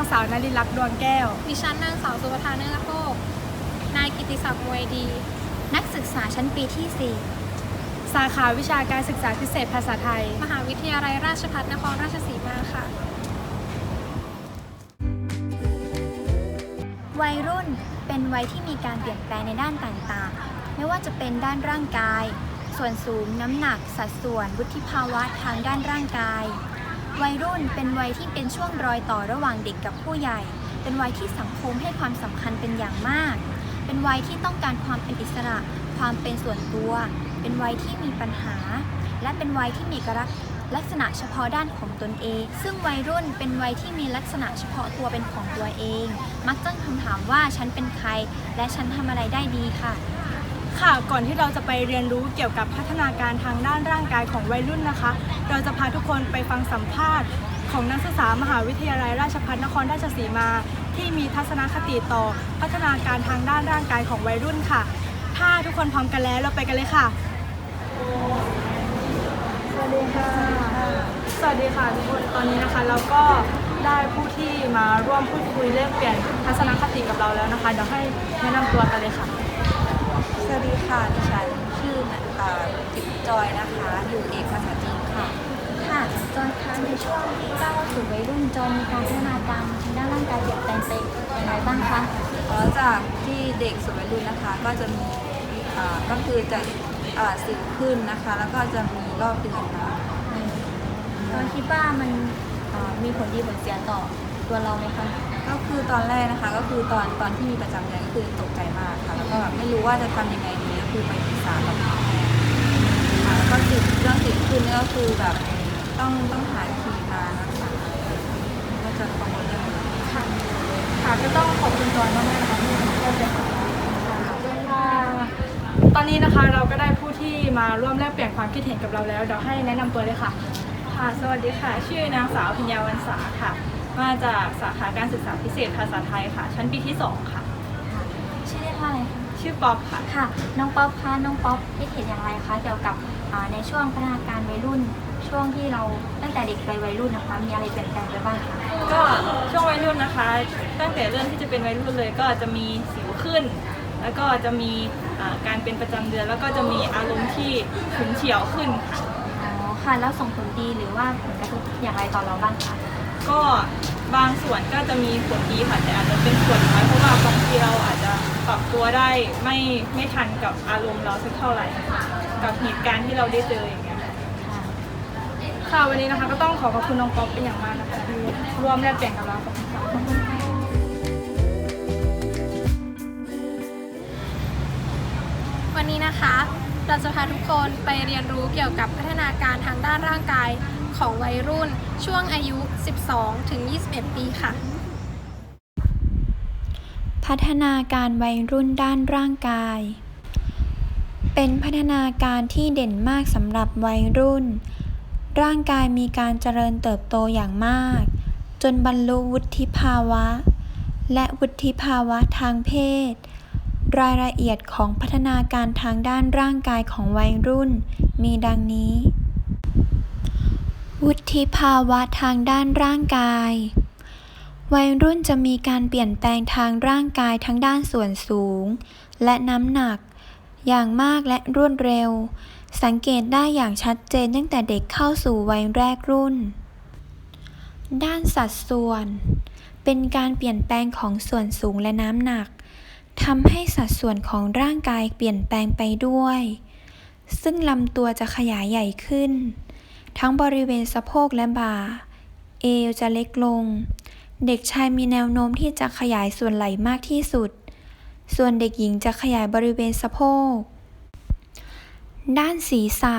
างสาวนริลักษณ์ดวงแก้ว ดิฉันนางสาวสุภธาเนื้อโคกนายกิติศักดิ์มวยดี นักศึกษาชั้นปีที่ สาขาวิชาการศึกษาพิเศษภาษาไทยมหาวิทยาลัยราชภัฏนครราชสีมาค่ะ4วัยรุ่นเป็นวัยที่มีการเปลี่ยนแปลงในด้านต่างๆ ไม่ว่าจะเป็นด้านร่างกาย ส่วนสูง น้ำหนัก สัดส่วน วุฒิภาวะทางด้านร่างกาย วัยรุ่นเป็นวัยที่เป็นช่วงรอยต่อระหว่างเด็กกับผู้ใหญ่ เป็นวัยที่สังคมให้ความสำคัญเป็นอย่างมาก เป็นวัยที่ต้องการความเป็นอิสระ ความเป็นส่วนตัว เป็นวัยที่มีปัญหา และเป็นวัยที่มีกลักลักษณะเฉพาะด้านของตนเอง ซึ่งวัยรุ่นเป็นวัยที่มีลักษณะเฉพาะตัวเป็นของตัวเอง มักตั้งคำถามว่าฉันเป็นใคร และฉันทำอะไรได้ดีค่ะ ค่ะก่อนที่เราจะไปเรียนรู้เกี่ยวกับพัฒนาการทางด้านร่างกายของวัยรุ่นนะคะ เราจะพาทุกคนไปฟังสัมภาษณ์ ของนักศึกษามหาวิทยาลัยราชภัฏนครราชสีมา ที่มีทัศนคติต่อพัฒนาการทางด้านร่างกายของวัยรุ่นค่ะ ถ้าทุกคนพร้อมกันแล้วเราไปกันเลยค่ะ สวัสดีค่ะ สวัสดีค่ะทุกคนตอนนี้นะคะเราก็ได้ผู้ที่มาร่วมพูดคุยแลกเปลี่ยนทัศนคติกับเราแล้วนะคะเดี๋ยวให้แนะนำตัวกันเลยค่ะส วัสดีค่ะดิฉันชื่อเอ่อจิตจอยนะคะ อยู่เอกภาษาจีนค่ะ ค่ะจอยคะในช่วงที่ก้าวเข้าสู่วัยรุ่นจอยมีการพัฒนาการทางด้านร่างกายเปลี่ยนแปลงไปอย่างไรบ้างคะแล้วจากที่เด็กสู่วัยรุ่นนะคะ ก็จะมีเอ่อก็คือจะเอ่อสิวขึ้นนะคะ แล้วก็จะมีรอบเดือนนะจอยคิดว่ามันเอ่อมีผลดีผลเสียต่อตัวเราไหมคะ ก็คือตอนแรกนะคะก็คือตอนตอนที่มีประจำเดือนก็คือตกใจมากค่ะ แล้วก็แบบไม่รู้ว่าจะทำยังไงดีก็คือไปปรึกษากับแพทย์ค่ะแล้วก็สิวเรื่องสิวขึ้นนี่ก็คือแบบต้องต้องหาครีมมารักษาก็จะกังวลเรื่องนี้ค่ะค่ะก็ต้องขอบคุณจอยมากๆนะคะที่มาร่วมเป็นของเราค่ะตอนนี้นะคะเราก็ได้ผู้ที่มาร่วมแลกเปลี่ยนความคิดเห็นกับเราแล้วเดี๋ยวให้แนะนำตัวเลยค่ะ ค่ะ สวัสดีค่ะ ชื่อนางสาวพิญญาวันษาค่ะ มาจากสาขาการศึกษาพิเศษภาษาไทยค่ะ ชั้นปีที่ 2 ค่ะ ชื่อเรียกว่าอะไรคะ ชื่อป๊อปค่ะ ค่ะ น้องป๊อปคะน้องป๊อปคิดเห็นอย่างไรคะเกี่ยวกับอ่าในช่วงพัฒนาการวัยรุ่น ช่วงที่เราตั้งแต่เด็กไปวัยรุ่นนะคะ มีอะไรเปลี่ยนแปลงไปบ้างคะ ก็ช่วงวัยรุ่นนะคะ ตั้งแต่เริ่มที่จะเป็นวัยรุ่นเลย ก็จะมีสิวขึ้น แล้วก็จะมีอ่าการเป็นประจำเดือน แล้วก็จะมีอารมณ์ที่ฉุนเฉียวขึ้นค่ะ อ๋อ ค่ะ แล้วส่งผลดีหรือว่าผลกระทบอย่างไรต่อเราบ้างคะ ก็บางส่วนก็จะมีผลดีค่ะแต่อาจจะเป็นส่วนน้อยเพราะว่าบางทีเราอาจจะปรับตัวได้ไม่ไม่ทันกับอารมณ์เราสักเท่าไหร่กับเหตุการณ์ที่เราได้เจออย่างเงี้ยค่ะค่ะวันนี้นะคะก็ต้องขอขอบคุณน้องป๊อปเป็นอย่างมากนะคะที่ร่วมแลกเปลี่ยนกับเราขอบคุณค่ะวันนี้นะคะ เราจะพาทุกคนไปเรียนรู้เกี่ยวกับพัฒนาการทางด้านร่างกาย ของวัยรุ่นช่วงอายุ 12 ถึง 21 ปีค่ะ พัฒนาการวัยรุ่นด้านร่างกาย เป็นพัฒนาการที่เด่นมากสำหรับวัยรุ่น ร่างกายมีการเจริญเติบโตอย่างมาก จนบรรลุวุฒิภาวะ และวุฒิภาวะทางเพศรายละเอียดของพัฒนาการทางด้านร่างกายของวัยรุ่น มีดังนี้ วุฒิภาวะทางด้านร่างกาย วัยรุ่นจะมีการเปลี่ยนแปลงทางร่างกายทั้งด้านส่วนสูง และน้ำหนัก อย่างมากและรวดเร็ว สังเกตได้อย่างชัดเจนตั้งแต่เด็กเข้าสู่วัยแรกรุ่น ด้านสัดส่วน เป็นการเปลี่ยนแปลงของส่วนสูงและน้ำหนักทำให้สัดส่วนของร่างกายเปลี่ยนแปลงไปด้วย ซึ่งลำตัวจะขยายใหญ่ขึ้น ทั้งบริเวณสะโพกและบ่า เอวจะเล็กลง เด็กชายมีแนวโน้มที่จะขยายส่วนไหล่มากที่สุด ส่วนเด็กหญิงจะขยายบริเวณสะโพก ด้านศีรษะ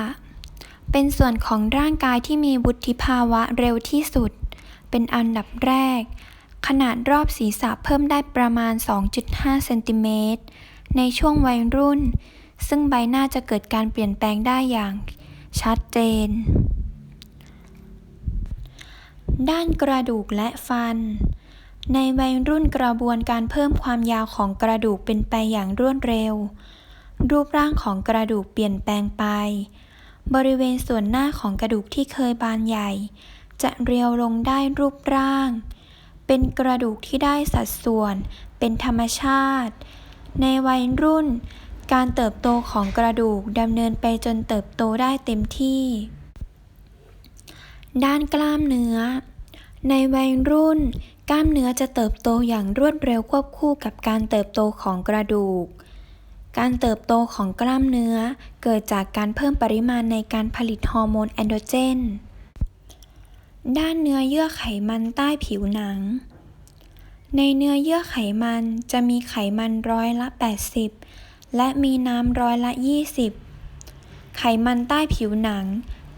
เป็นส่วนของร่างกายที่มีวุฒิภาวะเร็วที่สุด เป็นอันดับแรก ขนาดรอบศีรษะเพิ่มได้ประมาณ 2.5 เซนติเมตร ในช่วงวัยรุ่น ซึ่งใบหน้าจะเกิดการเปลี่ยนแปลงได้อย่างชัดเจน ด้านกระดูกและฟัน ในวัยรุ่นกระบวนการเพิ่มความยาวของกระดูกเป็นไปอย่างรวดเร็ว รูปร่างของกระดูกเปลี่ยนแปลงไป บริเวณส่วนหน้าของกระดูกที่เคยบานใหญ่ จะเรียวลงได้รูปร่าง เป็นกระดูกที่ได้สัดส่วน เป็นธรรมชาติ ในวัยรุ่น การเติบโตของกระดูกดำเนินไปจนเติบโตได้เต็มที่ ด้านกล้ามเนื้อ ในวัยรุ่น กล้ามเนื้อจะเติบโตอย่างรวดเร็วควบคู่กับการเติบโตของกระดูก การเติบโตของกล้ามเนื้อเกิดจากการเพิ่มปริมาณในการผลิตฮอร์โมนแอนโดเจน ด้านเนื้อเยื่อไขมันใต้ผิวหนัง ในเนื้อเยื่อไขมันจะมีไขมันร้อยละ 80 และมีน้ำร้อยละ 20 ไขมันใต้ผิวหนัง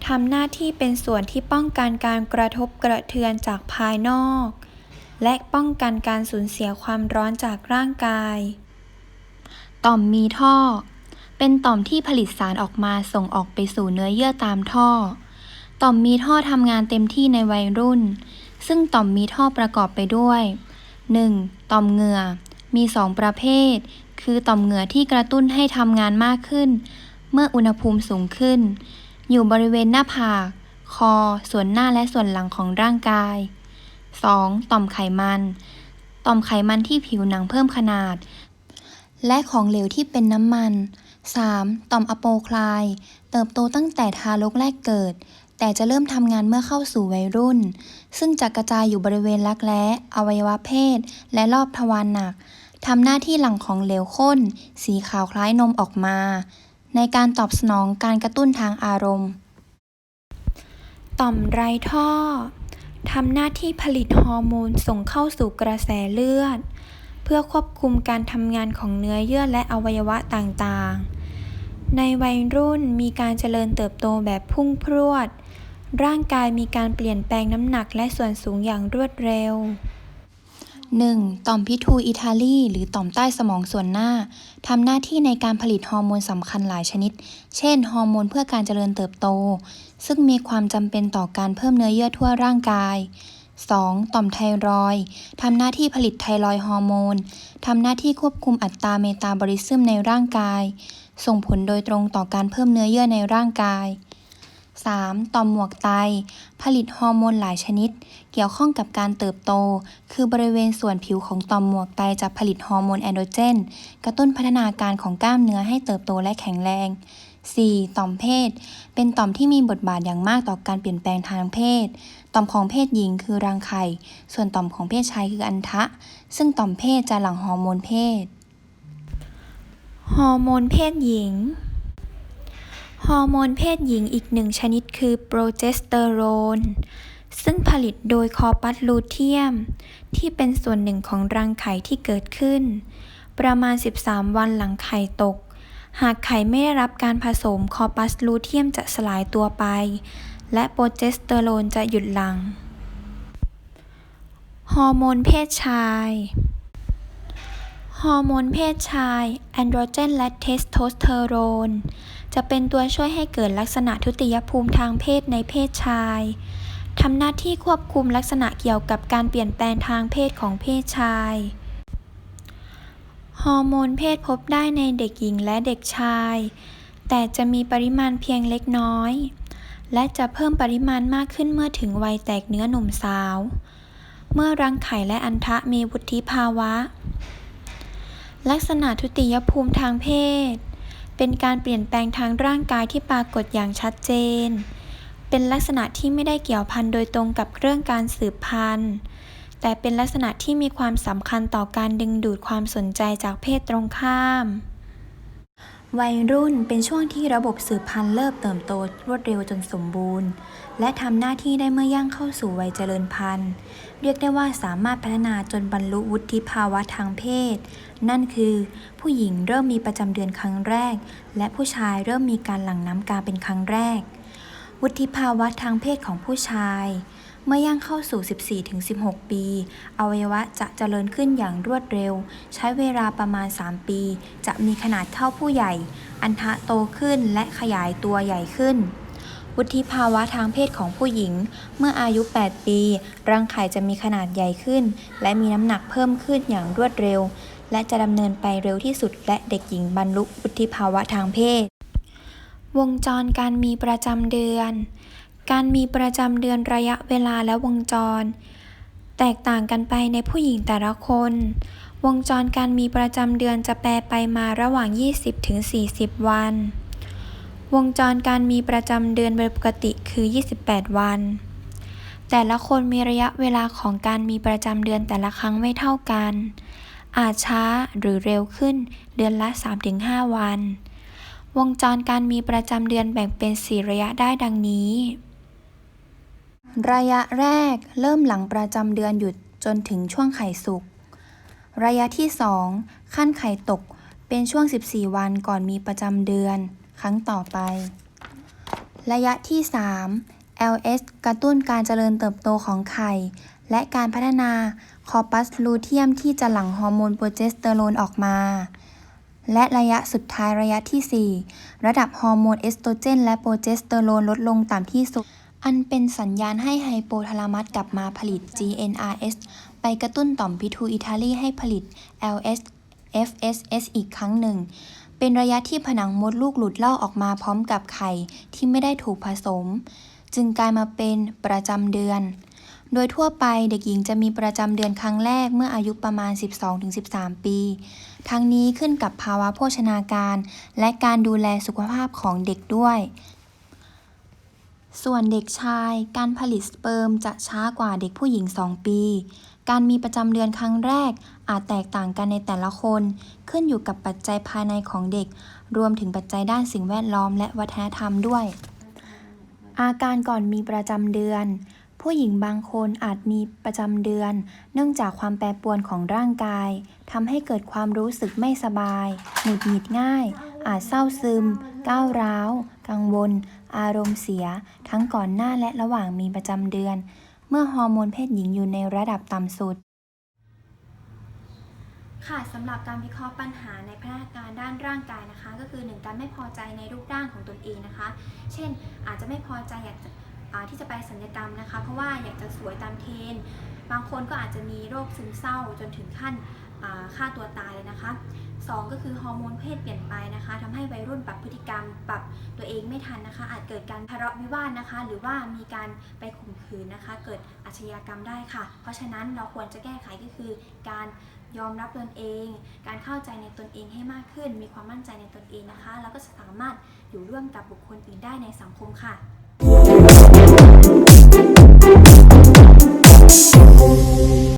ทำหน้าที่เป็นส่วนที่ป้องกันการกระทบกระเทือนจากภายนอก และป้องกันการสูญเสียความร้อนจากร่างกาย ต่อมมีท่อ เป็นต่อมที่ผลิตสารออกมาส่งออกไปสู่เนื้อเยื่อตามท่อ ต่อมมีท่อทำงานเต็มที่ในวัยรุ่น ซึ่งต่อมมีท่อประกอบไปด้วย 1. ต่อมเหงื่อ มี 2 ประเภท คือต่อมเหงื่อที่กระตุ้นให้ทำงานมากขึ้น เมื่ออุณหภูมิสูงขึ้น อยู่บริเวณหน้าผาก คอ ส่วนหน้าและส่วนหลังของร่างกาย 2. ต่อมไขมัน ต่อมไขมันที่ผิวหนังเพิ่มขนาด และของเหลวที่เป็นน้ำมัน 3. ต่อมอะโปไคลาย เติบโตตั้งแต่ทารกแรกเกิด แต่จะเริ่มทำงานเมื่อเข้าสู่วัยรุ่น ซึ่งจะกระจายอยู่บริเวณรักแร้อวัยวะเพศ และรอบทวารหนักทำหน้าที่หลั่งของเหลวข้น สีขาวคล้ายนมออกมา ในการตอบสนองการกระตุ้นทางอารมณ์ ต่อมไรท่อทำหน้าที่ผลิตฮอร์โมนส่งเข้าสู่กระแสเลือด เพื่อควบคุมการทำงานของเนื้อเยื่อและอวัยวะต่างๆ ในวัยรุ่นมีการเจริญเติบโตแบบพุ่งพรวด ร่างกายมีการเปลี่ยนแปลงน้ำหนักและส่วนสูงอย่างรวดเร็ว 1. ต่อมพิทูอิทาลีหรือต่อมใต้สมองส่วนหน้าทำหน้าที่ในการผลิตฮอร์โมนสำคัญหลายชนิด เช่น ฮอร์โมนเพื่อการเจริญเติบโต ซึ่งมีความจำเป็นต่อการเพิ่มเนื้อเยื่อทั่วร่างกาย 2. ต่อมไทรอยทำหน้าที่ผลิตไทรอยฮอร์โมนทำหน้าที่ควบคุมอัตราเมตาบอลิซึมในร่างกาย ส่งผลโดยตรงต่อการเพิ่มเนื้อเยื่อในร่างกาย 3. ต่อมหมวกไต ผลิตฮอร์โมนหลายชนิด เกี่ยวข้องกับการเติบโต คือบริเวณส่วนผิวของต่อมหมวกไตจะผลิตฮอร์โมนแอนโดรเจน กระตุ้นพัฒนาการของกล้ามเนื้อให้เติบโตและแข็งแรง 4. ต่อมเพศ เป็นต่อมที่มีบทบาทอย่างมากต่อการเปลี่ยนแปลงทางเพศ ต่อมของเพศหญิงคือรังไข่ ส่วนต่อมของเพศชายคืออัณฑะ ซึ่งต่อมเพศจะหลั่งฮอร์โมนเพศ ฮอร์โมนเพศหญิง ฮอร์โมนเพศหญิงอีกหนึ่งชนิดคือโปรเจสเตอโรน ซึ่งผลิตโดยคอปัสลูเทียม ที่เป็นส่วนหนึ่งของรังไข่ที่เกิดขึ้น ประมาณ 13 วันหลังไข่ตก หากไข่ไม่ได้รับการผสมคอปัสลูเทียมจะสลายตัวไป และโปรเจสเตอโรนจะหยุดหลังฮอร์โมนเพศชายฮอร์โมนเพศชายแอนโดรเจนและเทสโทสเตอโรน จะเป็นตัวช่วยให้เกิดลักษณะทุติยภูมิทางเพศในเพศชายทำหน้าที่ควบคุมลักษณะเกี่ยวกับการเปลี่ยนแปลงทางเพศของเพศชาย ฮอร์โมนเพศพบได้ในเด็กหญิงและเด็กชาย แต่จะมีปริมาณเพียงเล็กน้อย และจะเพิ่มปริมาณมากขึ้นเมื่อถึงวัยแตกเนื้อหนุ่มสาว เมื่อรังไข่และอัณฑะมีวุฒิภาวะ ลักษณะทุติยภูมิทางเพศ เป็นการเปลี่ยนแปลงทางร่างกายที่ปรากฏอย่างชัดเจน เป็นลักษณะที่ไม่ได้เกี่ยวพันโดยตรงกับเรื่องการสืบพันธุ์ แต่เป็นลักษณะที่มีความสำคัญต่อการดึงดูดความสนใจจากเพศตรงข้าม วัยรุ่นเป็นช่วงที่ระบบสืบพันธุ์เริ่มเติบโตรวดเร็วจนสมบูรณ์ และทำหน้าที่ได้เมื่อย่างเข้าสู่วัยเจริญพันธุ์ เรียกได้ว่าสามารถพัฒนาจนบรรลุวุฒิภาวะทางเพศ นั่นคือ ผู้หญิงเริ่มมีประจำเดือนครั้งแรก และผู้ชายเริ่มมีการหลั่งน้ำกาเป็นครั้งแรก วุฒิภาวะทางเพศของผู้ชาย เมื่อย่างเข้าสู่ 14-16 ปี อวัยวะจะเจริญขึ้นอย่างรวดเร็ว ใช้เวลาประมาณ 3 ปี จะมีขนาดเท่าผู้ใหญ่ อันทะโตขึ้นและขยายตัวใหญ่ขึ้น วุฒิภาวะทางเพศของผู้หญิง เมื่ออายุ 8 ปี รังไข่จะมีขนาดใหญ่ขึ้น และมีน้ำหนักเพิ่มขึ้นอย่างรวดเร็ว และจะดำเนินไปเร็วที่สุด และเด็กหญิงบรรลุวุฒิภาวะทางเพศ วงจรการมีประจำเดือน การมีประจำเดือนระยะเวลาและวงจร แตกต่างกันไปในผู้หญิงแต่ละคน วงจรการมีประจำเดือนจะแปรไปมาระหว่าง 20ถึง40 วัน วงจรการมีประจำเดือนโดยปกติคือ 28 วัน แต่ละคนมีระยะเวลาของการมีประจำเดือนแต่ละครั้งไม่เท่ากัน อาจช้าหรือเร็วขึ้นเดือนละ 3-5 วัน วงจรการมีประจำเดือนแบ่งเป็น 4 ระยะได้ดังนี้ ระยะแรกเริ่มหลังประจำเดือนหยุดจนถึงช่วงไข่สุก ระยะที่ 2 ขั้นไข่ตกเป็นช่วง 14 วันก่อนมีประจำเดือน ครั้งต่อไป ระยะที่ 3 LS กระตุ้นการเจริญเติบโตของไข่ และการพัฒนาคอปัสลูเทียมที่จะหลั่งฮอร์โมนโปรเจสเตอโรนออกมา และระยะสุดท้ายระยะทีสี่ 4 ระดับฮอร์โมนเอสโตรเจน และโปรเจสเตอโรนลดลงต่ำที่สุด อันเป็นสัญญาณให้ไฮโปทาลามัสกลับมาผลิต GnRH ไปกระตุ้นต่อมพิทูอิทาลีให้ผลิต LS FSS อีกครั้งหนึ่ง เป็นระยะที่ผนังมดลูกหลุดลอกออกมาพร้อมกับไข่ที่ไม่ได้ถูกผสม จึงกลายมาเป็นประจำเดือน โดยทั่วไปเด็กหญิงจะมีประจำเดือนครั้งแรกเมื่ออายุประมาณ 12-13 ปี ทั้งนี้ขึ้นกับภาวะโภชนาการ และการดูแลสุขภาพของเด็กด้วยส่วนเด็กชายการผลิตสเปิร์มจะช้ากว่าเด็กผู้หญิง 2 ปี การมีประจำเดือนครั้งแรก อาจแตกต่างกันในแต่ละคน ขึ้นอยู่กับปัจจัยภายในของเด็ก รวมถึงปัจจัยด้านสิ่งแวดล้อมและวัฒนธรรมด้วย อาการก่อนมีประจำเดือน ผู้หญิงบางคนอาจมีประจำเดือน เนื่องจากความแปรปรวนของร่างกายทำให้เกิดความรู้สึกไม่สบาย หงุดหงิดง่าย อาจเศร้าซึม ก้าวร้าว กังวล อารมณ์เสีย ทั้งก่อนหน้าและระหว่างมีประจำเดือน เมื่อฮอร์โมนเพศหญิงอยู่ในระดับต่ำสุด ค่ะสำหรับการวิเคราะห์ปัญหาในพัฒนาการด้านร่างกายนะคะ ก็คือหนึ่งการไม่พอใจในรูปร่างของตนเองนะคะ เช่น อาจจะไม่พอใจอยากจะที่จะไปสัญญกรรมนะคะ เพราะว่าอยากจะสวยตามเทรนบางคนก็อาจจะมีโรคซึมเศร้าจนถึงขั้นฆ่าตัวตายเลยนะคะสองก็คือฮอร์โมนเพศเปลี่ยนไปนะคะทำให้วัยรุ่นปรับพฤติกรรม ปรับตัวเองไม่ทันนะคะ อาจเกิดการทะเลาะวิวาทนะคะ หรือว่ามีการไปข่มขืนนะคะ เกิดอาชญากรรมได้ค่ะ เพราะฉะนั้นเราควรจะแก้ไขก็คือการ ยอมรับตนเอง การเข้าใจในตนเองให้มากขึ้น มีความมั่นใจในตนเองนะคะ แล้วก็สามารถอยู่ร่วมกับบุคคลอื่นได้ในสังคมค่ะ